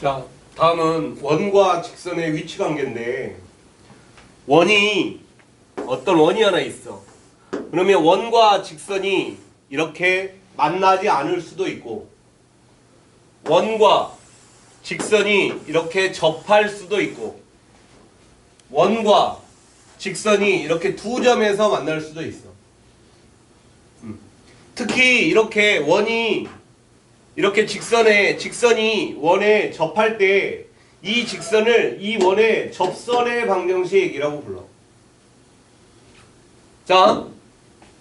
자, 다음은 원과 직선의 위치 관계인데 원이 어떤 원이 하나 있어. 그러면 원과 직선이 이렇게 만나지 않을 수도 있고 원과 직선이 이렇게 접할 수도 있고 원과 직선이 이렇게 두 점에서 만날 수도 있어. 음. 특히 이렇게 원이 이렇게 직선에 직선이 원에 접할 때 이 직선을 이 원의 접선의 방정식이라고 불러. 자,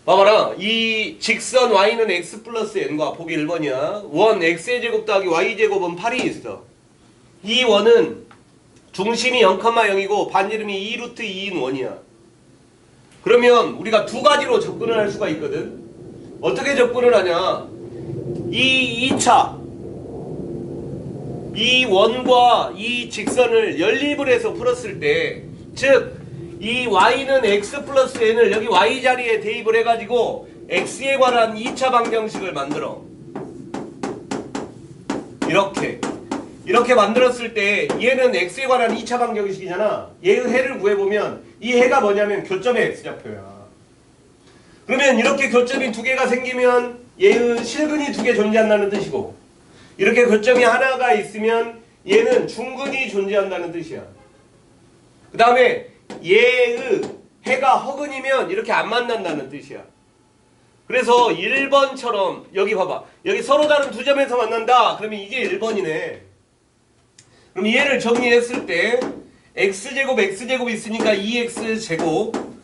봐봐라. 이 직선 y는 x 플러스 n과 보기 1번이야. 원 x의 제곱 더하기 y 제곱은 8이 있어. 이 원은 중심이 0,0이고 반지름이 2루트 2인 원이야. 그러면 우리가 두 가지로 접근을 할 수가 있거든. 어떻게 접근을 하냐? 이 2차 이 원과 이 직선을 연립을 해서 풀었을 때, 즉, 이 y는 x 플러스 n을 여기 y 자리에 대입을 해가지고 x에 관한 2차 방정식을 만들어. 이렇게. 이렇게 만들었을 때 얘는 x에 관한 2차 방정식이잖아. 얘의 해를 구해보면 이 해가 뭐냐면 교점의 x좌표야. 그러면 이렇게 교점이 두 개가 생기면 얘의 실근이 두 개 존재한다는 뜻이고 이렇게 교점이 하나가 있으면 얘는 중근이 존재한다는 뜻이야. 그 다음에 얘의 해가 허근이면 이렇게 안 만난다는 뜻이야. 그래서 1번처럼 여기 봐봐. 여기 서로 다른 두 점에서 만난다. 그러면 이게 1번이네. 그럼 얘를 정리했을 때 x제곱 x제곱 있으니까 2x제곱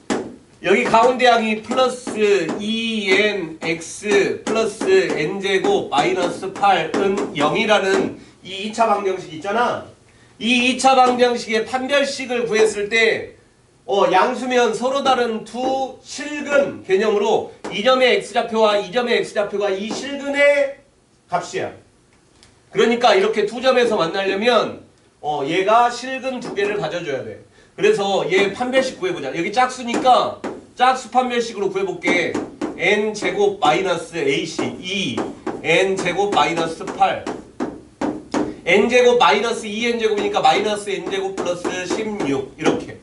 여기 가운데 항이 플러스 2nx 플러스 n제곱 마이너스 8은 0이라는 이 2차 방정식 있잖아. 이 2차 방정식의 판별식을 구했을 때 어, 양수면 서로 다른 두 실근 개념으로 이 점의 x좌표와 이 점의 x좌표가 이 실근의 값이야. 그러니까 이렇게 두 점에서 만나려면 어, 얘가 실근 두 개를 가져줘야 돼. 그래서 얘 판별식 구해보자. 여기 짝수니까 짝수 판별식으로 구해볼게. n 제곱 마이너스 ac 2 n 제곱 마이너스 8 n 제곱 마이너스 2n 제곱이니까 마이너스 n 제곱 플러스 16 이렇게.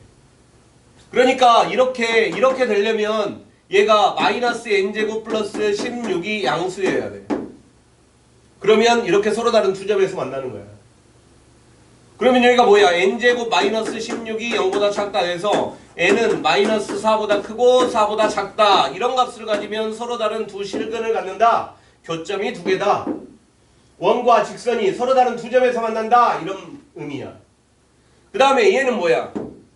그러니까 이렇게 이렇게 되려면 얘가 마이너스 n 제곱 플러스 16이 양수여야 돼. 그러면 이렇게 서로 다른 두 점에서 만나는 거야. 그러면 여기가 뭐야? n제곱 마이너스 16이 0보다 작다 해서 n은 마이너스 4보다 크고 4보다 작다 이런 값을 가지면 서로 다른 두 실근을 갖는다. 교점이 두 개다. 원과 직선이 서로 다른 두 점에서 만난다 이런 의미야. 그 다음에 얘는 뭐야?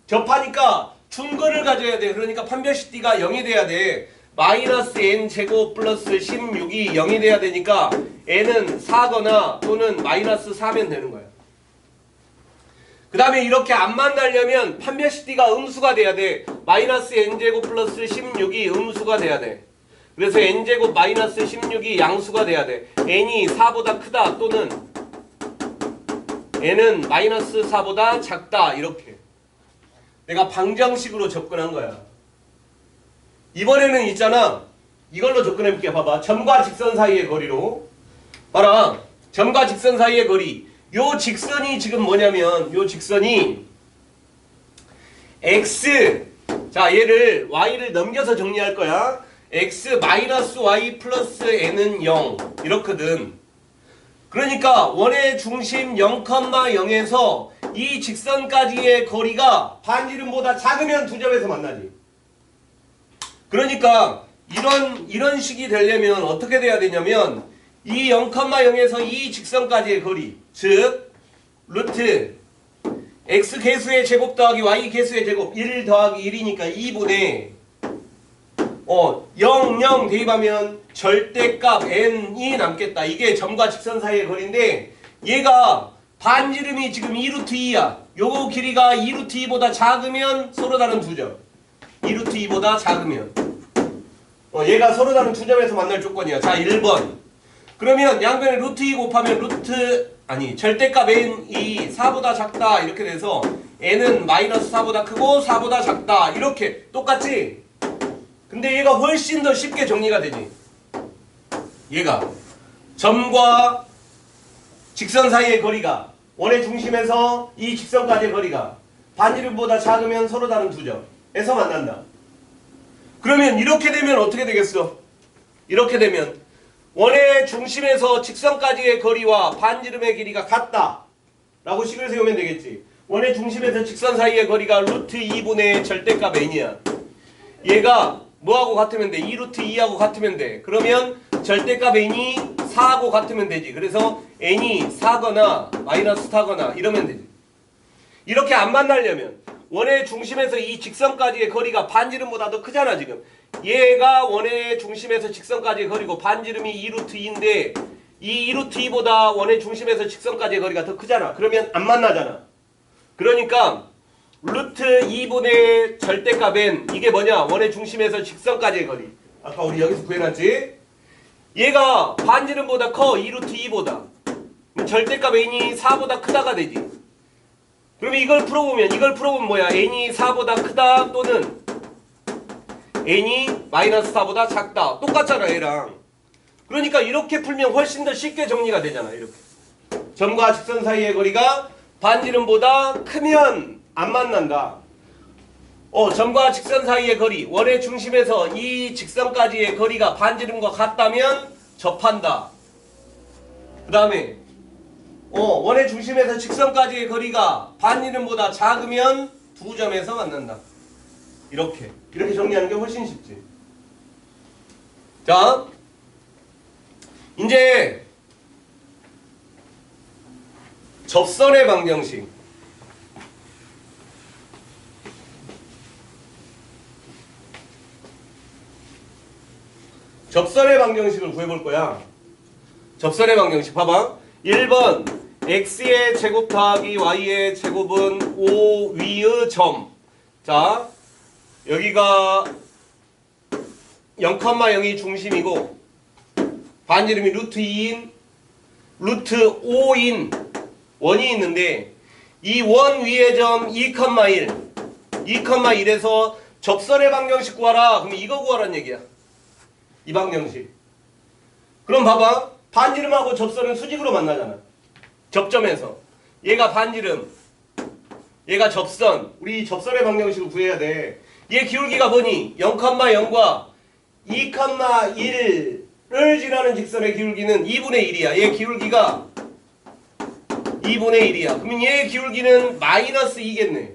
접하니까 중근을 가져야 돼. 그러니까 판별식 D가 0이 돼야 돼. 마이너스 n 제곱 플러스 16이 0이 돼야 되니까 n은 4거나 또는 마이너스 4면 되는 거야. 그 다음에 이렇게 안 만나려면 판별식 D가 음수가 돼야 돼. 마이너스 n제곱 플러스 16이 음수가 돼야 돼. 그래서 n제곱 마이너스 16이 양수가 돼야 돼. n이 4보다 크다 또는 n은 마이너스 4보다 작다 이렇게. 내가 방정식으로 접근한 거야. 이번에는 있잖아. 이걸로 접근해볼게. 봐봐. 점과 직선 사이의 거리로. 봐라. 점과 직선 사이의 거리. 요 직선이 지금 뭐냐면 요 직선이 x 자 얘를 y를 넘겨서 정리할 거야. x 마이너스 y 플러스 n은 0 이렇거든. 그러니까 원의 중심 0,0에서 이 직선까지의 거리가 반지름보다 작으면 두 점에서 만나지. 그러니까 이런 이런 식이 되려면 어떻게 돼야 되냐면 이 0,0에서 이 직선까지의 거리 즉 루트 x 개수의 제곱 더하기 y 개수의 제곱 1 더하기 1이니까 2분의 어, 0, 0 대입하면 절대값 n이 남겠다. 이게 점과 직선 사이의 거리인데 얘가 반지름이 지금 2루트 2야. 요거 길이가 2루트 2보다 작으면 서로 다른 두 점. 2루트 2보다 작으면. 어, 얘가 서로 다른 두 점에서 만날 조건이야. 자, 1번. 그러면 양변에 루트 2 곱하면 루트 아니 절대값 n이 4보다 작다 이렇게 돼서 n은 마이너스 4보다 크고 4보다 작다 이렇게 똑같지? 근데 얘가 훨씬 더 쉽게 정리가 되지. 얘가 점과 직선 사이의 거리가 원의 중심에서 이 직선까지의 거리가 반지름보다 작으면 서로 다른 두 점에서 만난다. 그러면 이렇게 되면 어떻게 되겠어? 이렇게 되면 원의 중심에서 직선까지의 거리와 반지름의 길이가 같다. 라고 식을 세우면 되겠지. 원의 중심에서 직선 사이의 거리가 루트 2분의 절대값 n이야. 얘가 뭐하고 같으면 돼? 2루트 2하고 같으면 돼. 그러면 절대값 n이 4하고 같으면 되지. 그래서 n이 4거나 마이너스 4거나 이러면 되지. 이렇게 안 만나려면 원의 중심에서 이 직선까지의 거리가 반지름보다 더 크잖아 지금. 얘가 원의 중심에서 직선까지의 거리고 반지름이 2루트 2인데 이 2루트 2보다 원의 중심에서 직선까지의 거리가 더 크잖아. 그러면 안 만나잖아. 그러니까 루트 2분의 절대값은 이게 뭐냐? 원의 중심에서 직선까지의 거리. 아까 우리 여기서 구해놨지? 얘가 반지름보다 커 2루트 2보다. 그럼 절대값 n이 4보다 크다가 되지. 그러면 이걸 풀어보면 이걸 풀어보면 뭐야? n이 4보다 크다 또는 n이 마이너스 4보다 작다. 똑같잖아 얘랑. 그러니까 이렇게 풀면 훨씬 더 쉽게 정리가 되잖아 이렇게. 점과 직선 사이의 거리가 반지름보다 크면 안 만난다. 어, 점과 직선 사이의 거리, 원의 중심에서 이 직선까지의 거리가 반지름과 같다면 접한다. 그 다음에 어, 원의 중심에서 직선까지의 거리가 반지름보다 작으면 두 점에서 만난다. 이렇게. 이렇게 정리하는 게 훨씬 쉽지. 자, 이제 접선의 방정식. 접선의 방정식을 구해볼 거야. 접선의 방정식 봐봐. 1번 x의 제곱 더하기 y의 제곱은 5 위의 점. 자, 여기가 0,0이 중심이고 반지름이 루트 2인 루트 5인 원이 있는데 이 원 위의 점 2,1 2,1에서 접선의 방정식 구하라. 그럼 이거 구하라는 얘기야. 이 방정식. 그럼 봐봐. 반지름하고 접선은 수직으로 만나잖아. 접점에서. 얘가 반지름. 얘가 접선. 우리 접선의 방정식을 구해야 돼. 얘 기울기가 뭐니? 0,0과 2,1을 지나는 직선의 기울기는 2분의 1이야. 얘 기울기가 2분의 1이야. 그러면 얘 기울기는 마이너스 2겠네.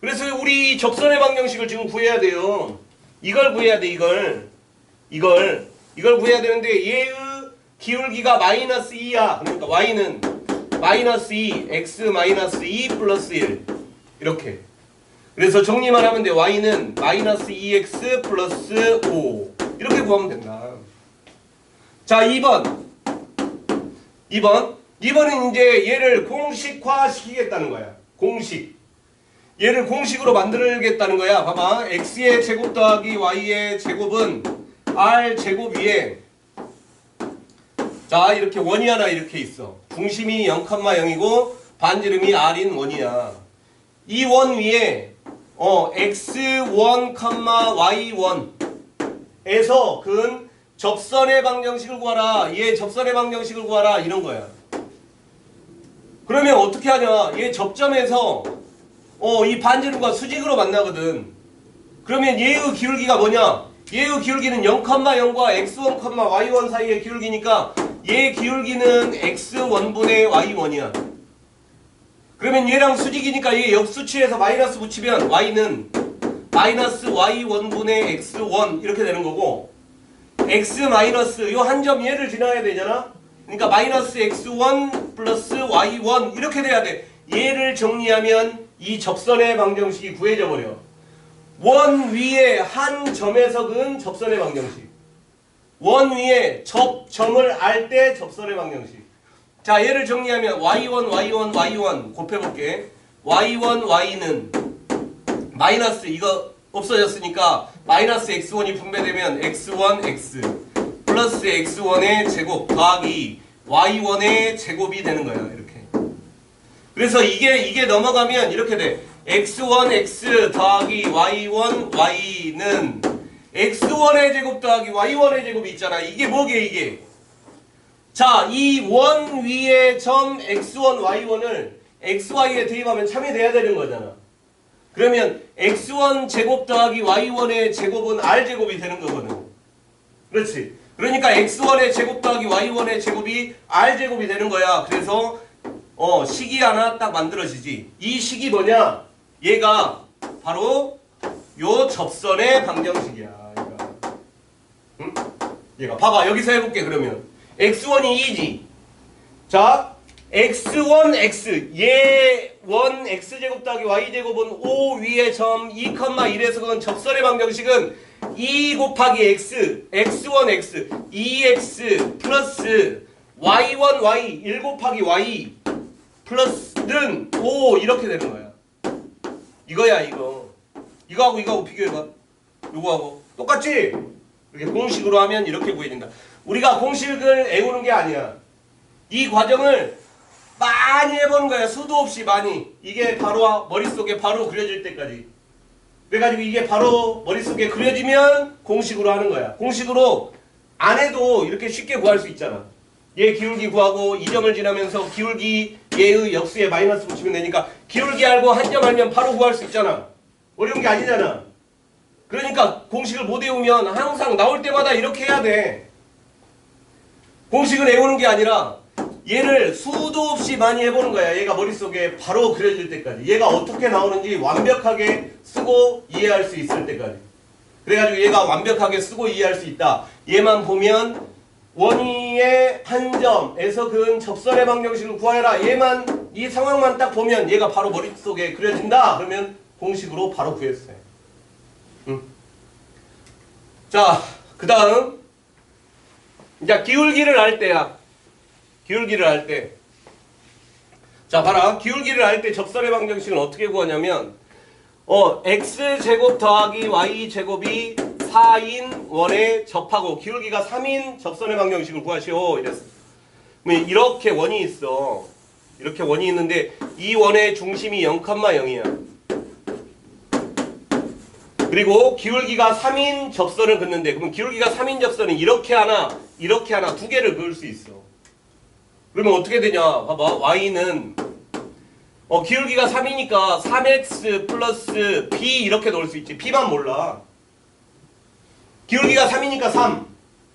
그래서 우리 접선의 방정식을 지금 구해야 돼요. 이걸 구해야 돼, 이걸. 이걸. 이걸 구해야 되는데 얘의 기울기가 마이너스 2야. 그러니까 y는 마이너스 2, x 마이너스 2 플러스 1. 이렇게. 그래서 정리만 하면 돼. y는 마이너스 2x 플러스 5. 이렇게 구하면 된다. 자, 2번. 2번. 2번은 이제 얘를 공식화 시키겠다는 거야. 공식. 얘를 공식으로 만들겠다는 거야. 봐봐. x의 제곱 더하기 y의 제곱은 r 제곱 위에 자 이렇게 원이 하나 이렇게 있어. 중심이 0,0이고 반지름이 r인 원이야. 이 원 위에 어 x1, y1에서 근 접선의 방정식을 구하라. 얘 접선의 방정식을 구하라. 이런 거야. 그러면 어떻게 하냐? 얘 접점에서 어 이 반지름과 수직으로 만나거든. 그러면 얘의 기울기가 뭐냐? 얘의 기울기는 0,0과 x1, y1 사이의 기울기니까 얘 기울기는 x1분의 y1이야. 그러면 얘랑 수직이니까 얘 역수치에서 마이너스 붙이면 y는 마이너스 y1분의 x1 이렇게 되는 거고 x 마이너스 요 한 점 얘를 지나야 되잖아. 그러니까 마이너스 x1 플러스 y1 이렇게 돼야 돼. 얘를 정리하면 이 접선의 방정식이 구해져 버려. 원 위에 한 점에서 그은 접선의 방정식. 원 위에 접 점을 알 때 접선의 방정식. 자, 얘를 정리하면 y1, y1, y1 곱해볼게. y1, y는 마이너스 이거 없어졌으니까 마이너스 x1이 분배되면 x1, x 플러스 x1의 제곱 더하기 y1의 제곱이 되는 거예요. 이렇게. 그래서 이게 이게 넘어가면 이렇게 돼. x1, x 더하기 y1, y는 x1의 제곱 더하기 y1의 제곱이 있잖아. 이게 뭐게 이게? 자, 이 원 위에 점 x1, y1을 xy에 대입하면 참여돼야 되는 거잖아. 그러면 x1 제곱 더하기 y1의 제곱은 r 제곱이 되는 거거든. 그렇지. 그러니까 x1의 제곱 더하기 y1의 제곱이 r 제곱이 되는 거야. 그래서 어 식이 하나 딱 만들어지지. 이 식이 뭐냐? 얘가 바로 요 접선의 방정식이야. 응? 얘가 봐봐 여기서 해볼게 그러면 x1이 2지. 자 x1 x 얘 1 x 제곱 더하기 y 제곱은 5 위에 점 2, 1에서 그건 접선의 방정식은 2 곱하기 x x1 x 2x 플러스 y1 y 1 곱하기 y 플러스는 5 이렇게 되는 거야. 이거야 이거. 이거하고 이거하고 비교해봐. 요거하고 똑같지? 이렇게 공식으로 하면 이렇게 구해진다. 우리가 공식을 애우는 게 아니야. 이 과정을 많이 해보는 거야. 수도 없이 많이. 이게 바로 머릿속에 바로 그려질 때까지. 그래가지고 이게 바로 머릿속에 그려지면 공식으로 하는 거야. 공식으로 안 해도 이렇게 쉽게 구할 수 있잖아. 얘 기울기 구하고 이 점을 지나면서 기울기 얘의 역수에 마이너스 붙이면 되니까 기울기 알고 한 점 알면 바로 구할 수 있잖아. 어려운 게 아니잖아. 그러니까 공식을 못 외우면 항상 나올 때마다 이렇게 해야 돼. 공식을 외우는 게 아니라 얘를 수도 없이 많이 해보는 거야. 얘가 머릿속에 바로 그려질 때까지. 얘가 어떻게 나오는지 완벽하게 쓰고 이해할 수 있을 때까지. 그래가지고 얘가 완벽하게 쓰고 이해할 수 있다. 얘만 보면 원위의 한 점에서 그은 접선의 방정식을 구하여라. 얘만 이 상황만 딱 보면 얘가 바로 머릿속에 그려진다. 그러면 공식으로 바로 구했어요. 음. 자, 그 다음 이제 기울기를 알 때야. 기울기를 알 때. 자, 봐라. 기울기를 알때 접선의 방정식은 어떻게 구하냐면 어, x제곱 더하기 y제곱이 4인 원에 접하고 기울기가 3인 접선의 방정식을 구하시오. 이랬어. 이렇게 원이 있어. 이렇게 원이 있는데 이 원의 중심이 0,0이야. 그리고 기울기가 3인 접선을 긋는데 그러면 기울기가 3인 접선은 이렇게 하나 이렇게 하나 두 개를 그을 수 있어. 그러면 어떻게 되냐? 봐봐. y는 어, 기울기가 3이니까 3x 플러스 b 이렇게 넣을 수 있지. b만 몰라. 기울기가 3이니까 3.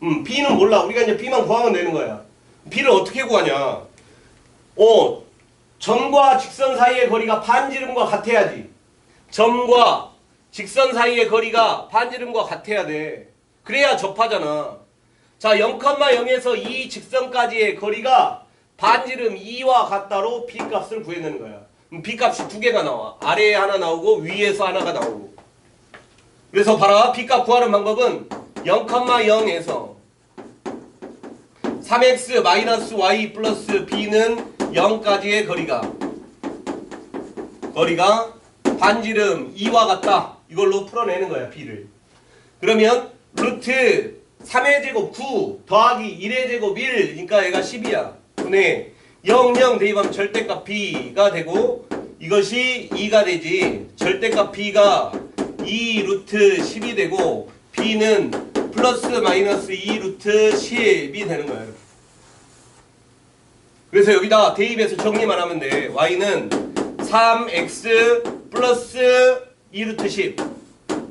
음, b는 몰라. 우리가 이제 b만 구하면 되는 거야. b를 어떻게 구하냐? 어, 점과 직선 사이의 거리가 반지름과 같아야지. 점과 직선 사이의 거리가 반지름과 같아야 돼. 그래야 접하잖아. 자, 0,0에서 이 직선까지의 거리가 반지름 2와 같다로 b 값을 구해내는 거야. 그럼 b 값이 두 개가 나와. 아래에 하나 나오고 위에서 하나가 나오고. 그래서 봐라. b 값 구하는 방법은 0,0에서 3x 마이너스 y 플러스 b는 0까지의 거리가 거리가 반지름 2와 같다. 이걸로 풀어내는 거야, b를. 그러면 루트 3의 제곱 9 더하기 1의 제곱 1 그러니까 얘가 10이야. 분의 0, 0 대입하면 절대값 b가 되고 이것이 2가 되지. 절대값 b가 2 루트 10이 되고 b는 플러스 마이너스 2 루트 10이 되는 거야. 그래서 여기다 대입해서 정리만 하면 돼. y는 3x 플러스 2 루트 10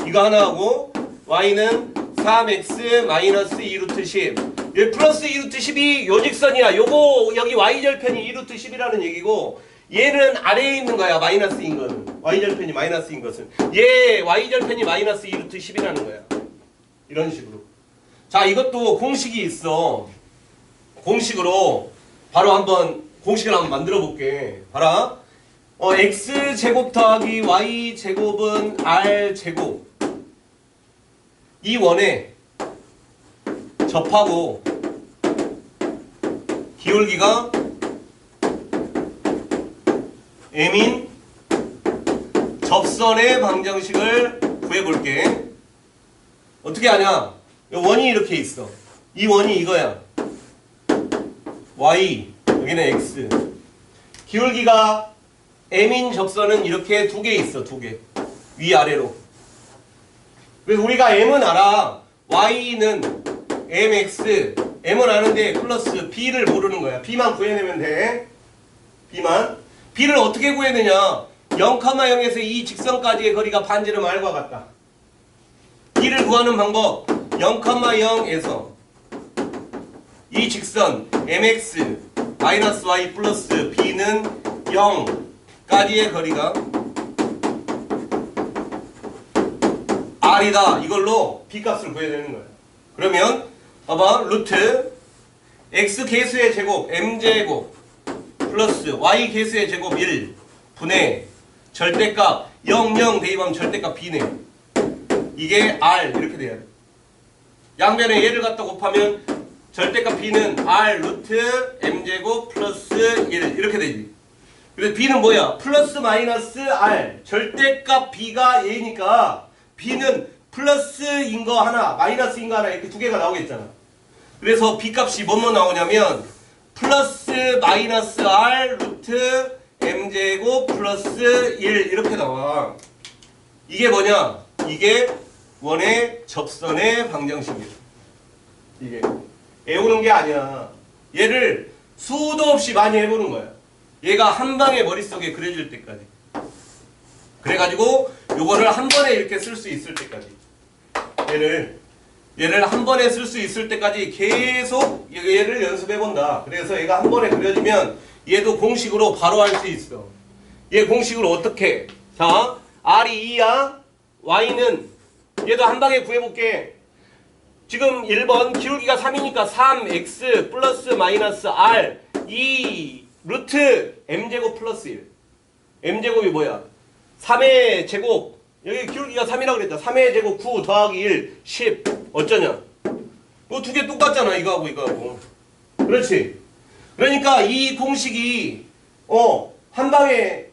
이거 하나 하고 y는 3x 마이너스 2 루트 10 여기 플러스 2 루트 10이 요직선이야. 요거 여기 y절편이 2 루트 10이라는 얘기고 얘는 아래에 있는 거야. 마이너스인 거는. y절편이 마이너스인 것은. 얘 y절편이 마이너스 2 루트 10이라는 거야. 이런 식으로. 자 이것도 공식이 있어. 공식으로 바로 한번 공식을 한번 만들어 볼게. 봐라. 어, x 제곱 더하기 y 제곱은 r 제곱. 이 원에 접하고 기울기가 m인 접선의 방정식을 구해볼게. 어떻게 하냐? 이 원이 이렇게 있어. 이 원이 이거야. y 여기는 x. 기울기가 m인 접선은 이렇게 두 개 있어. 두 개. 위아래로. 그래서 우리가 m은 알아. y는 mx m은 아는데 플러스 b를 모르는 거야. b만 구해내면 돼. b만. b를 어떻게 구해내냐? 0,0에서 이 직선까지의 거리가 반지름 r과 같다. b를 구하는 방법 0,0에서 이 직선 mx y b는 0 까지의 거리가 r이다. 이걸로 b 값을 구해야 되는 거야. 그러면 봐봐 루트 x 개수의 제곱 m 제곱 플러스 y 개수의 제곱 1 분의 절대값 0, 0 대입하면 절대값 b네. 이게 r 이렇게 돼야 돼. 양변에 얘를 갖다 곱하면 절대값 b는 r 루트 m 제곱 플러스 1 이렇게 되지. 그래서 b는 뭐야? 플러스 마이너스 r 절대값 b가 얘니까 b는 플러스인 거 하나 마이너스인 거 하나 이렇게 두 개가 나오겠잖아. 그래서 b 값이 뭐뭐 나오냐면 플러스 마이너스 r 루트 m 제곱 플러스 1 이렇게 나와. 이게 뭐냐? 이게 원의 접선의 방정식이야. 이게 외우는 게 아니야. 얘를 수도 없이 많이 해보는 거야. 얘가 한 방에 머릿속에 그려질 때까지. 그래가지고 요거를 한 번에 이렇게 쓸 수 있을 때까지. 얘를 얘를 한 번에 쓸 수 있을 때까지 계속 얘를 연습해 본다. 그래서 얘가 한 번에 그려지면 얘도 공식으로 바로 할 수 있어. 얘 공식으로 어떻게? 자, R이 2야. Y는 얘도 한 방에 구해볼게. 지금 1번 기울기가 3이니까 3x 플러스 마이너스 r 2 루트 m제곱 플러스 1 m제곱이 뭐야? 3의 제곱. 여기 기울기가 3이라고 그랬다. 3의 제곱 9 더하기 1 10 어쩌냐? 이거 두 개 똑같잖아 이거하고 이거하고. 그렇지? 그러니까 이 공식이 어 한 방에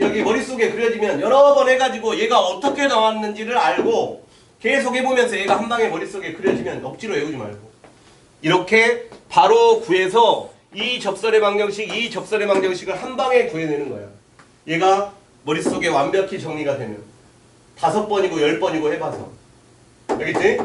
여기 머릿속에 그려지면 여러 번 해가지고 얘가 어떻게 나왔는지를 알고 계속 해보면서 얘가 한 방에 머릿속에 그려지면 억지로 외우지 말고. 이렇게 바로 구해서 이 접선의 방정식, 이 접선의 방정식을 한 방에 구해내는 거야. 얘가 머릿속에 완벽히 정리가 되면 다섯 번이고 열 번이고 해봐서 알겠지?